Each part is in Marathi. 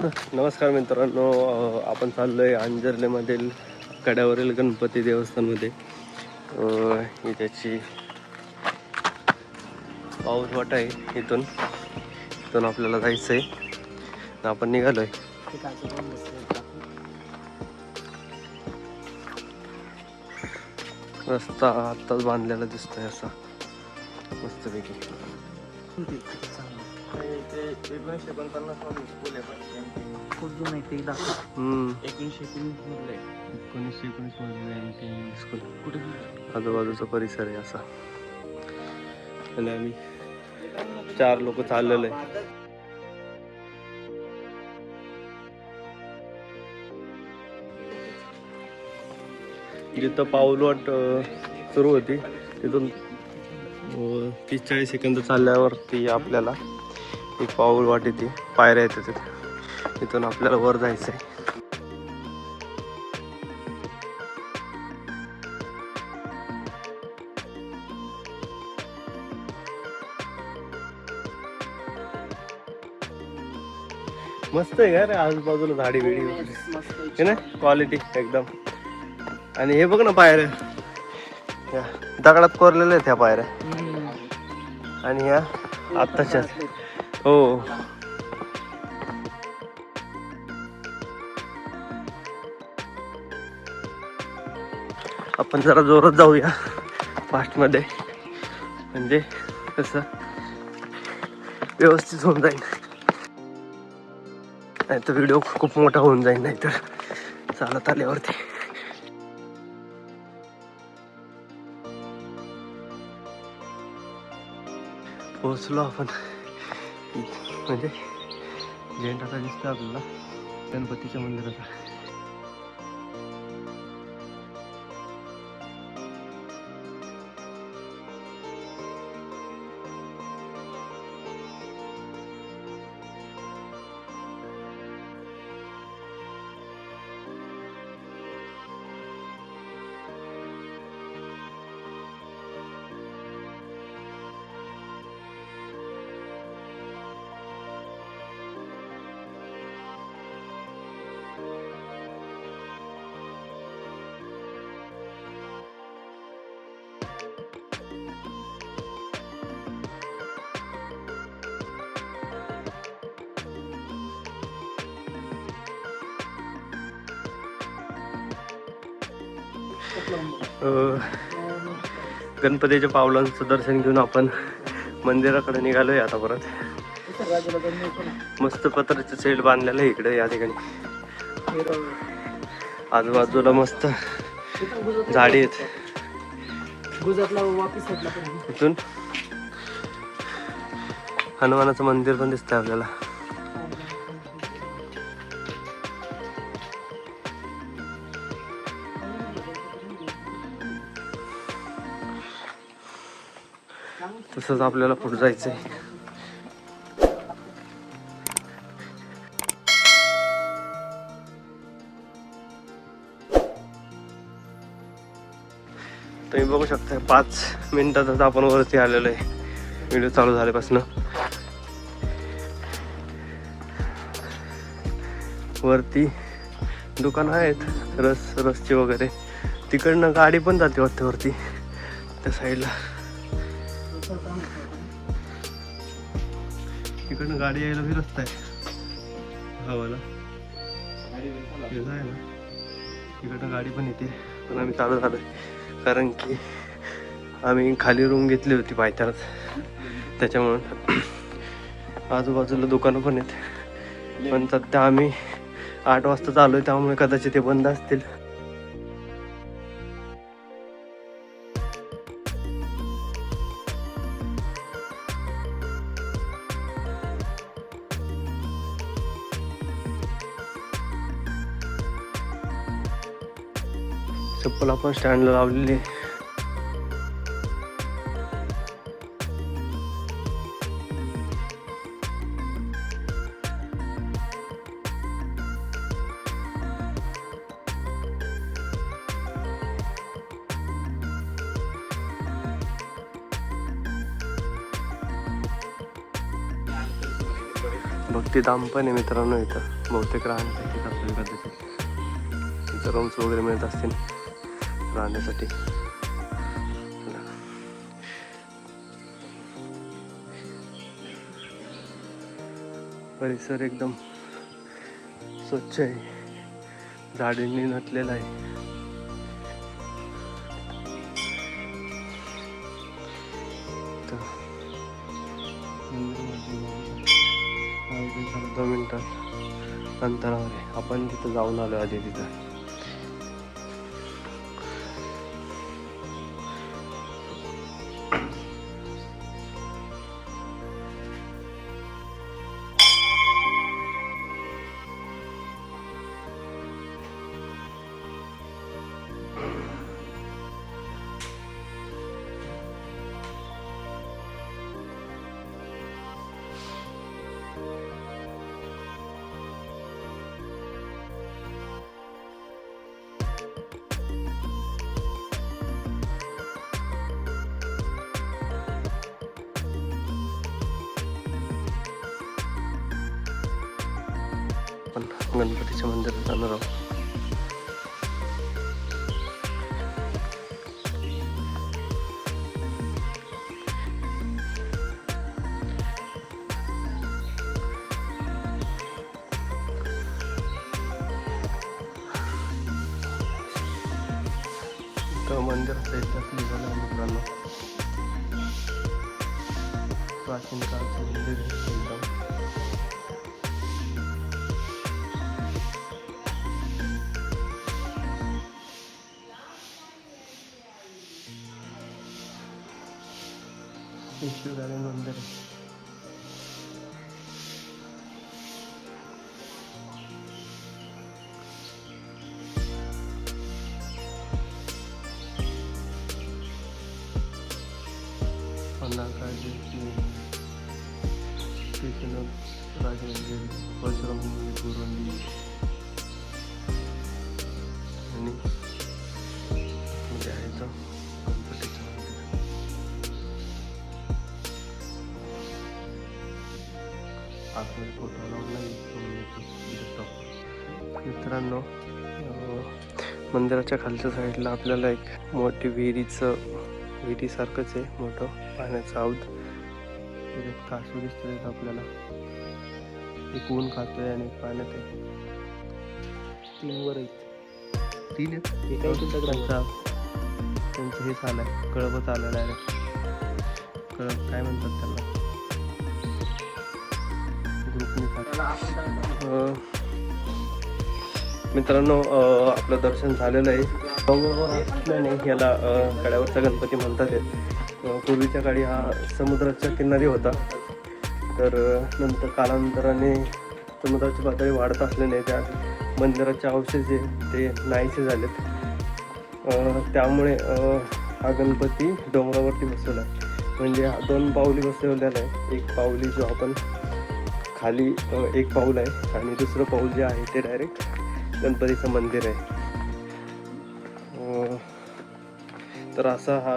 नमस्कार मित्रांनो आपण आपण चाललोय अंजर्लेमधील कड्यावरील गणपती देवस्थानमध्ये. ही त्याची पाऊस वाट आहे इथून. इथून आपल्याला जायचं आहे आपण निघालोय. रस्ता आत्ताच बांधलेला दिसतोय असा. मस्तपैकी. एकोणीसशे एकोणपन्नास खूप जुनं आहे ते दाखव. हम्म. एकोणीसशे एकोणीस मधलं आहे. एकोणीसशे एकोणीसमध्ये ते स्कूल कुठे आजूबाजूचा परिसर आहे असा. आणि आम्ही चार लोक चाललेलो आहे. जिथं पाऊलवाट अं, सुरू होती तिथून तीस चाळीस सेकंद चालल्यावरती आपल्याला एक पाऊलवाट येते पायऱ्या येते तिथे तिथून आपल्याला वर जायचं आहे मस्त आहे का रे? आजूबाजूला झाडी बिडी वगैरे. हे ना? क्वालिटी एकदम. आणि हे बघ ना पायऱ्या. दगडात कोरलेल्या आहेत ह्या पायऱ्या. आणि ह्या आत्ताच्या. हो. आपण जरा जोरात जाऊया फास्टमध्ये. म्हणजे कसं? व्यवस्थित होऊन जाईल. नाही तर व्हिडिओ खूप मोठा होऊन जाईल नाहीतर चालत आल्यावरती. पोहोचलो आपण. म्हणजे झेंट आता दिसतो आपल्याला. गणपतीच्या मंदिराचा गणपतीच्या पावलांचं दर्शन घेऊन आपण मंदिराकडे निघालोय आता परत. मस्त पत्राचं सेट बांधलेलं आहे इकडे या ठिकाणी. आजूबाजूला मस्त झाडी आहेत. गुजरातला इथून हनुमानाचं मंदिर पण दिसतंय आपल्याला. तसंच आपल्याला पुढे जायचंय. तुम्ही बघू शकता पाच मिनिटातच आपण वरती आलेलो आहे. व्हिडिओ चालू झाल्यापासून. वरती दुकानं आहेत रस रसची वगैरे. तिकडनं गाडी पण जाते वाटते वरती. त्या साईडला. तिकडनं गाडी यायला बी रस्ता आहे. हवाला हे ना. तिकडनं गाडी पण येते. पण आम्ही चालू झालो कारण की आम्ही खाली रूम घेतली होती पायथ्यात त्याच्यामुळं आजूबाजूला दुकानं पण आहेत. पण सध्या आम्ही आठ वाजता चालू आहे त्यामुळे कदाचित ते बंद असतील. चप्पल आपण स्टँडला लावलेली. भक्ती दाम पण आहे मित्रांनो इथं. बहुतेक राहण्यासाठी इथं रूम्स वगैरे मिळत असतील. राहण्यासाठी. परिसर एकदम स्वच्छ आहे. झाडींनी नटलेला आहे. दहा मिनटात दोन अंतरावर आहे. आपण तिथं जाऊन आलो आधी तिथं. गणपतीच्या मंदिरात जाणार आहोत तर मंदिराचा इतिहास लिहिलेला आहे मित्रांनो प्राचीन काळचं मंदिर आहे एकदम യേശുദാനെ നന്ദനം ഒന്നാം കാര്യം കൃഷ്ണ രാജേന്ദ്രൻ പരശുരാമ ഗുരുവിൻ്റെ आतमध्ये फोटो दिसतो. मित्रांनो मंदिराच्या खालच्या साईडला आपल्याला एक मोठी विहिरीचं विहिरीसारखंच आहे मोठं पाण्याचं त्याच्यात कासू दिसतोय इथं आपल्याला. एक ऊन खातोय आणि पाण्यात आहे. तीन वर आहेत. तीन एका. त्यांचा. हे चालय कळपच आलं डायरेक्ट कळप काय म्हणतात त्याला मित्रांनो आपलं दर्शन झालेलं आहे. असल्याने याला कड्यावरचा गणपती म्हणतात पूर्वीच्या काळी हा समुद्राच्या किनारी होता. तर नंतर कालांतराने समुद्राची पातळी वाढत असल्याने त्या मंदिराचे अवशेष जे ते नाहीसे झालेत. त्यामुळे हा गणपती डोंगरावरती बसवला. आहे म्हणजे हा दोन पाऊली बसवलेला आहे एक पाऊली जो आपण खाली एक पाऊल आहे आणि दुसरं पाऊल जे आहे ते डायरेक्ट गणपतीचं मंदिर आहे. तर असा हा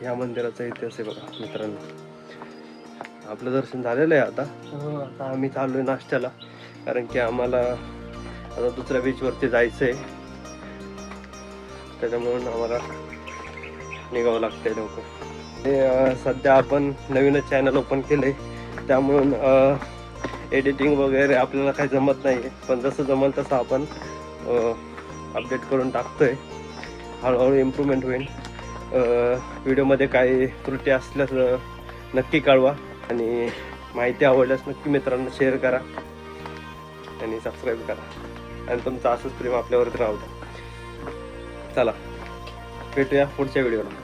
ह्या मंदिराचा इतिहास आहे बघा मित्रांनो. आपलं दर्शन झालेलं आहे आता. हो, आता आम्ही चाललो आहे नाश्त्याला कारण की आम्हाला आता दुसऱ्या बीचवरती जायचं आहे त्याच्यामुळं आम्हाला निघावं लागतंय लवकर. हे सध्या आपण नवीनच चॅनल ओपन केलं आहे त्यामुळं एडिटिंग वगैरे आपल्याला काही जमत नाही पण जसं जमल तसं आपण अपडेट करून टाकतोय. हळूहळू इम्प्रूव्हमेंट होईल. व्हिडिओमध्ये काही त्रुटी असल्यास नक्की कळवा. आणि माहिती आवडल्यास नक्की मित्रांना शेअर करा. आणि सबस्क्राईब करा. आणि तुमचं असंच प्रेम आपल्यावरती राहू द्या. चला भेटूया पुढच्या व्हिडिओला